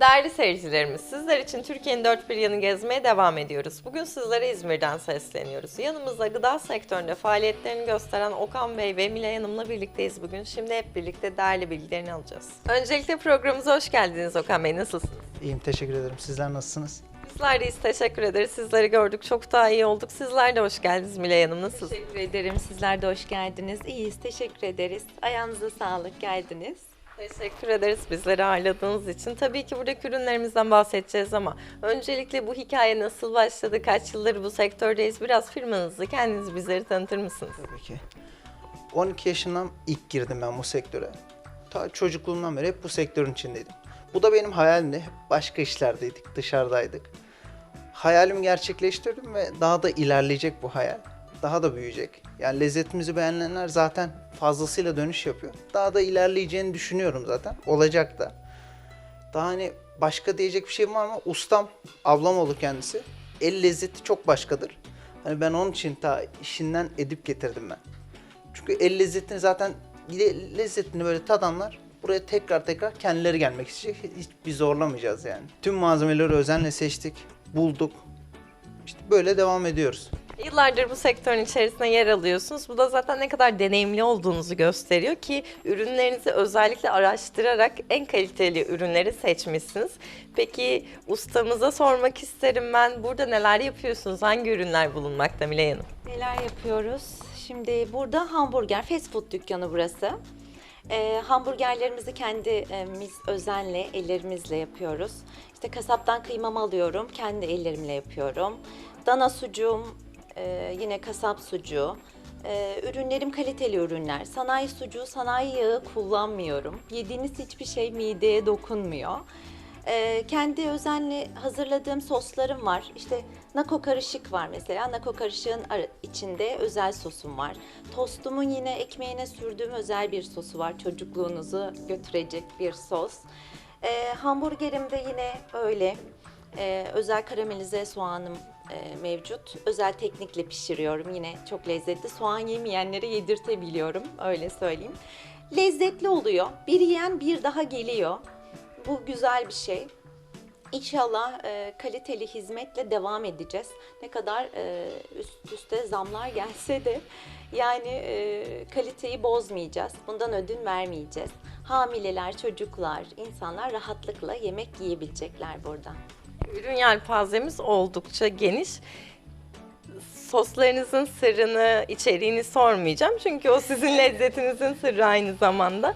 Değerli seyircilerimiz, sizler için Türkiye'nin dört bir yanı gezmeye devam ediyoruz. Bugün sizlere İzmir'den sesleniyoruz. Yanımızda gıda sektöründe faaliyetlerini gösteren Okan Bey ve Milay Hanım'la birlikteyiz bugün. Şimdi hep birlikte değerli bilgilerini alacağız. Öncelikle programımıza hoş geldiniz Okan Bey, nasılsınız? İyiyim teşekkür ederim. Sizler nasılsınız? Bizler deyiz, teşekkür ederiz. Sizleri gördük, çok daha iyi olduk. Sizler de hoş geldiniz Milay Hanım, nasılsınız? Teşekkür ederim. Sizler de hoş geldiniz. İyiyiz. Teşekkür ederiz. Ayağınıza sağlık. Geldiniz. Teşekkür ederiz bizleri ağırladığınız için. Tabii ki buradaki ürünlerimizden bahsedeceğiz ama öncelikle bu hikaye nasıl başladı? Kaç yıldır bu sektördeyiz? Biraz firmanızı, kendinizi bizleri tanıtır mısınız? Tabii ki. 12 yaşından ilk girdim ben bu sektöre. Ta çocukluğumdan beri hep bu sektörün içindeydim. Bu da benim hayalimdi. Başka işlerdeydik, dışarıdaydık. Hayalimi gerçekleştirdim ve daha da ilerleyecek bu hayal. Daha da büyüyecek. Yani lezzetimizi beğenenler zaten fazlasıyla dönüş yapıyor. Daha da ilerleyeceğini düşünüyorum zaten. Olacak da. Daha hani başka diyecek bir şeyim var mı? Ustam, ablam olur kendisi. El lezzeti çok başkadır. Hani ben onun için ta işinden edip getirdim ben. Çünkü el lezzetini zaten le- lezzetini böyle tadanlar buraya tekrar tekrar kendileri gelmek isteyecek. Hiç bir zorlamayacağız yani. Tüm malzemeleri özenle seçtik, bulduk. İşte böyle devam ediyoruz. Yıllardır bu sektörün içerisinde yer alıyorsunuz. Bu da zaten ne kadar deneyimli olduğunuzu gösteriyor ki ürünlerinizi özellikle araştırarak en kaliteli ürünleri seçmişsiniz. Peki ustamıza sormak isterim ben. Burada neler yapıyorsunuz? Hangi ürünler bulunmakta Milay Hanım? Neler yapıyoruz? Şimdi burada hamburger, fast food dükkanı burası. Ee, hamburgerlerimizi kendimiz özenle, ellerimizle yapıyoruz. İşte kasaptan kıymamı alıyorum, kendi ellerimle yapıyorum. Dana sucuğum, e, yine kasap sucuğu. Ee, ürünlerim kaliteli ürünler. Sanayi sucuğu, sanayi yağı kullanmıyorum. Yediğiniz hiçbir şey mideye dokunmuyor. Ee, kendi özenle hazırladığım soslarım var. İşte nako karışık var mesela. Nako karışığın içinde özel sosum var. Tostumun yine ekmeğine sürdüğüm özel bir sosu var. Çocukluğunuzu götürecek bir sos. Ee, hamburgerim de yine öyle. Özel karamelize soğanım e, mevcut. Özel teknikle pişiriyorum. Yine çok lezzetli. Soğan yemeyenlere yedirtebiliyorum. Öyle söyleyeyim. Lezzetli oluyor. Bir yiyen bir daha geliyor. Bu güzel bir şey. İnşallah e, kaliteli hizmetle devam edeceğiz. Ne kadar e, üst üste zamlar gelse de yani e, kaliteyi bozmayacağız. Bundan ödün vermeyeceğiz. Hamileler, çocuklar, insanlar rahatlıkla yemek yiyebilecekler burada. Ürün yelpazemiz oldukça geniş. Soslarınızın sırrını, içeriğini sormayacağım. Çünkü o sizin lezzetinizin sırrı aynı zamanda.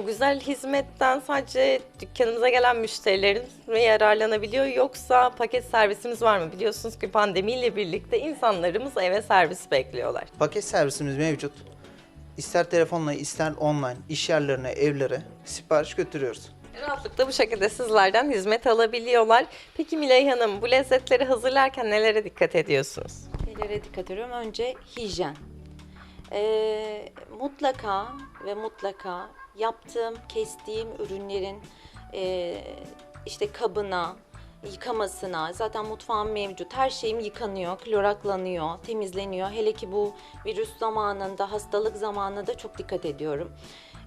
Bu güzel hizmetten sadece dükkanımıza gelen müşterilerin mi yararlanabiliyor yoksa paket servisimiz var mı? Biliyorsunuz ki pandemiyle birlikte insanlarımız eve servis bekliyorlar. Paket servisimiz mevcut. İster telefonla ister online iş yerlerine, evlere sipariş götürüyoruz. Rahatlıkla bu şekilde sizlerden hizmet alabiliyorlar. Peki Milay Hanım bu lezzetleri hazırlarken nelere dikkat ediyorsunuz? Nelere dikkat ediyorum? Önce hijyen. Ee, mutlaka ve mutlaka yaptığım, kestiğim ürünlerin e, işte kabına, yıkamasına, zaten mutfağım mevcut. Her şeyim yıkanıyor, kloraklanıyor, temizleniyor. Hele ki bu virüs zamanında, hastalık zamanında çok dikkat ediyorum.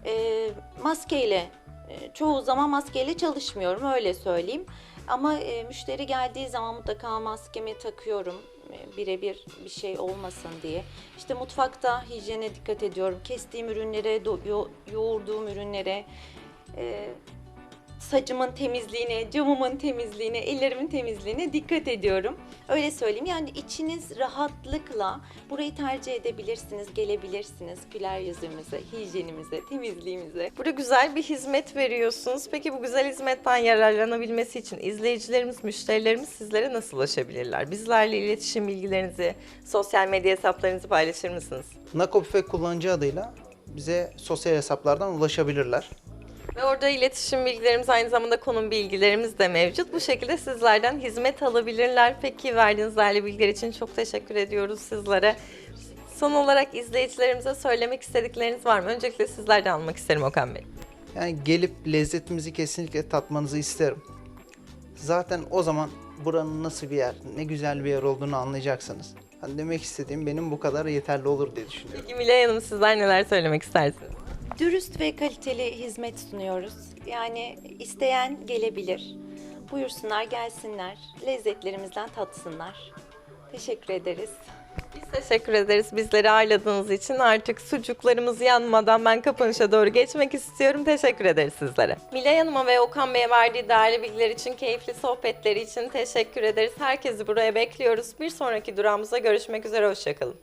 Ee, maskeyle, e, çoğu zaman maskeyle çalışmıyorum öyle söyleyeyim. Ama e, müşteri geldiği zaman mutlaka maskemi takıyorum e, birebir bir şey olmasın diye. İşte mutfakta hijyene dikkat ediyorum. Kestiğim ürünlere, yo- yoğurduğum ürünlere, e, saçımın temizliğine, camımın temizliğine, ellerimin temizliğine dikkat ediyorum. Öyle söyleyeyim. Yani içiniz rahatlıkla burayı tercih edebilirsiniz, gelebilirsiniz. Güler yüzümüze, hijyenimize, temizliğimize. Burada güzel bir hizmet veriyorsunuz. Peki bu güzel hizmetten yararlanabilmesi için izleyicilerimiz, müşterilerimiz sizlere nasıl ulaşabilirler? Bizlerle iletişim bilgilerinizi, sosyal medya hesaplarınızı paylaşır mısınız? Nakopfe kullanıcı adıyla bize sosyal hesaplardan ulaşabilirler. Ve orada iletişim bilgilerimiz aynı zamanda konum bilgilerimiz de mevcut. Bu şekilde sizlerden hizmet alabilirler. Peki verdiğiniz değerli bilgiler için çok teşekkür ediyoruz sizlere. Son olarak izleyicilerimize söylemek istedikleriniz var mı? Öncelikle sizlerden almak isterim Okan Bey. Yani gelip lezzetimizi kesinlikle tatmanızı isterim. Zaten o zaman buranın nasıl bir yer, ne güzel bir yer olduğunu anlayacaksınız. Hani demek istediğim benim bu kadar yeterli olur diye düşünüyorum. Peki Milay Hanım sizler neler söylemek istersiniz? Dürüst ve kaliteli hizmet sunuyoruz. Yani isteyen gelebilir. Buyursunlar, gelsinler. Lezzetlerimizden tatsınlar. Teşekkür ederiz. Biz teşekkür ederiz bizleri ağırladığınız için. Artık sucuklarımız yanmadan ben kapanışa doğru geçmek istiyorum. Teşekkür ederiz sizlere. Milay Hanım'a ve Okan Bey'e verdiği değerli bilgiler için, keyifli sohbetleri için teşekkür ederiz. Herkesi buraya bekliyoruz. Bir sonraki durağımızda görüşmek üzere. Hoşçakalın.